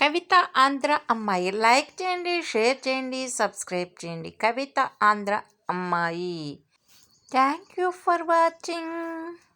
కవిత ఆంధ్ర అమ్మాయి. లైక్ చేయండి షేర్ చేయండి సబ్స్క్రైబ్ చేయండి. కవిత ఆంధ్ర అమ్మాయి. Thank you for watching.